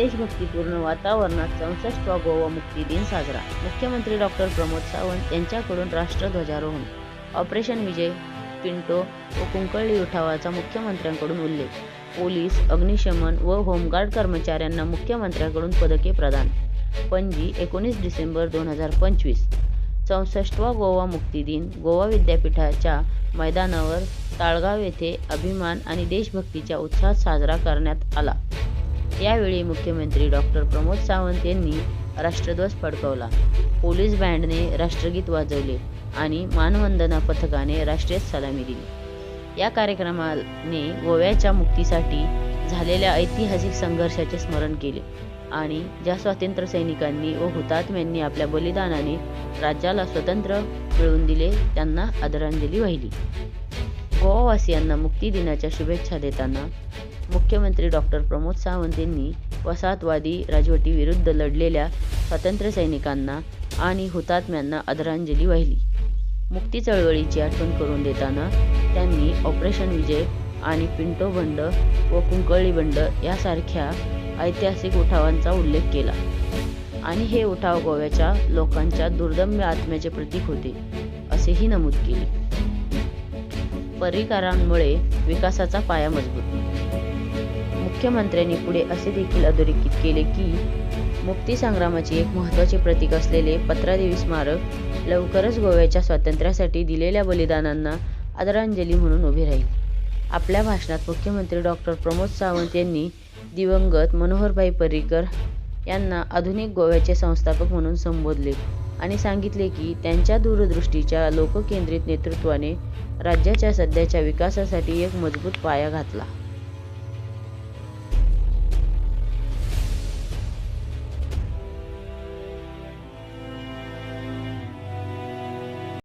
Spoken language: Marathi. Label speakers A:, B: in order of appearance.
A: देशभक्तीपूर्ण वातावरणात चौसष्टवा गोवा मुक्ती दिन साजरा. मुख्यमंत्री डॉक्टर प्रमोद सावंत यांच्याकडून राष्ट्रध्वजारोहण. ऑपरेशन विजय पिंटो व कुंकळली उठावाचा मुख्यमंत्र्यांकडून उल्लेख. पोलीस अग्निशमन व होमगार्ड कर्मचाऱ्यांना मुख्यमंत्र्यांकडून पदके प्रदान. पणजी एकोणीस डिसेंबर दोन हजार पंचवीस. चौसष्टवा गोवा मुक्ती दिन गोवा विद्यापीठाच्या मैदानावर ताळगाव येथे अभिमान आणि देशभक्तीच्या उत्साहात साजरा करण्यात आला. यावेळी मुख्यमंत्री डॉक्टर प्रमोद सावंत यांनी राष्ट्रध्वज फडकवला. पोलीस बँडने राष्ट्रगीत वाजवले आणि मानवंदना पथकाने राष्ट्रीय सलामी दिली. या कार्यक्रमाने गोव्याच्या मुक्तीसाठी झालेल्या ऐतिहासिक संघर्षाचे स्मरण केले आणि ज्या स्वातंत्र्य सैनिकांनी व हुतात्म्यांनी आपल्या बलिदानाने राज्याला स्वतंत्र मिळवून दिले त्यांना आदरांजली वाहिली. गोवावासियांना मुक्ती दिनाच्या शुभेच्छा देताना मुख्यमंत्री डॉक्टर प्रमोद सावंत यांनी वसाहतवादी राजवटीविरुद्ध लढलेल्या स्वातंत्र्यसैनिकांना आणि हुतात्म्यांना आदरांजली वाहिली. मुक्ती चळवळीची आठवण करून देताना त्यांनी ऑपरेशन विजय आणि पिंटो बंड व कुंकळी बंड यासारख्या ऐतिहासिक उठावांचा उल्लेख केला. आणि हे उठाव गोव्याच्या लोकांच्या दुर्दम्य आत्म्याचे प्रतीक होते असेही नमूद केले. परिकारांमुळे विकासाचा पाया मजबूत मुख्यमंत्र्यांनी पुढे असे देखील अधोरेखित केले की मुक्ती संग्रामाचे एक महत्त्वाचे प्रतीक असलेले पत्रादेवी स्मारक लवकरच गोव्याच्या स्वातंत्र्यासाठी दिलेल्या बलिदानांना आदरांजली म्हणून उभे राहील. आपल्या भाषणात मुख्यमंत्री डॉक्टर प्रमोद सावंत यांनी दिवंगत मनोहरभाई पर्रिकर यांना आधुनिक गोव्याचे संस्थापक म्हणून संबोधले आणि सांगितले की त्यांच्या दूरदृष्टीच्या लोककेंद्रित नेतृत्वाने राज्याच्या सध्याच्या विकासासाठी एक मजबूत पाया घातला.